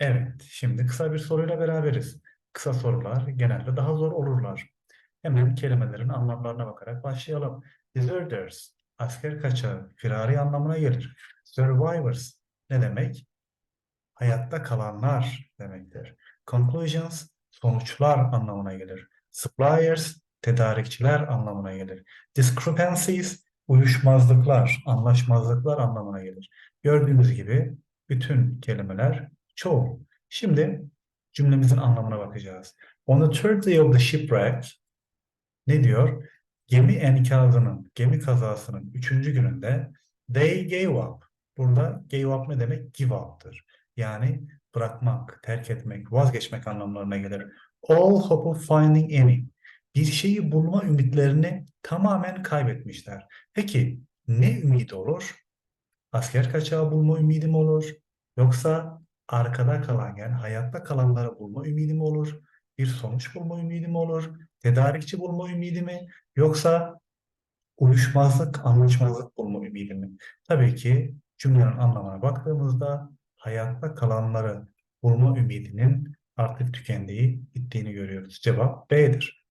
Evet, şimdi kısa bir soruyla beraberiz. Kısa sorular genelde daha zor olurlar. Hemen kelimelerin anlamlarına bakarak başlayalım. Deserters, asker kaçağı, firari anlamına gelir. Survivors, ne demek? Hayatta kalanlar demektir. Conclusions, sonuçlar anlamına gelir. Suppliers, tedarikçiler anlamına gelir. Discrepancies, uyuşmazlıklar, anlaşmazlıklar anlamına gelir. Gördüğünüz gibi bütün kelimeler çoğul. Şimdi cümlemizin anlamına bakacağız. On the third day of the shipwreck ne diyor? Gemi enkazının, gemi kazasının üçüncü gününde they gave up. Burada gave up ne demek? Give up'tır. Yani bırakmak, terk etmek, vazgeçmek anlamlarına gelir. All hope of finding any. Bir şeyi bulma ümitlerini tamamen kaybetmişler. Peki ne ümit olur? Asker kaçağı bulma ümidi mi olur? Yoksa arkada kalan yani hayatta kalanları bulma ümidi mi olur? Bir sonuç bulma ümidi mi olur? Tedarikçi bulma ümidi mi? Yoksa uyuşmazlık, anlaşmazlık bulma ümidi mi? Tabii ki cümlenin anlamına baktığımızda hayatta kalanları bulma ümidinin artık tükendiği, bittiğini görüyoruz. Cevap B'dir.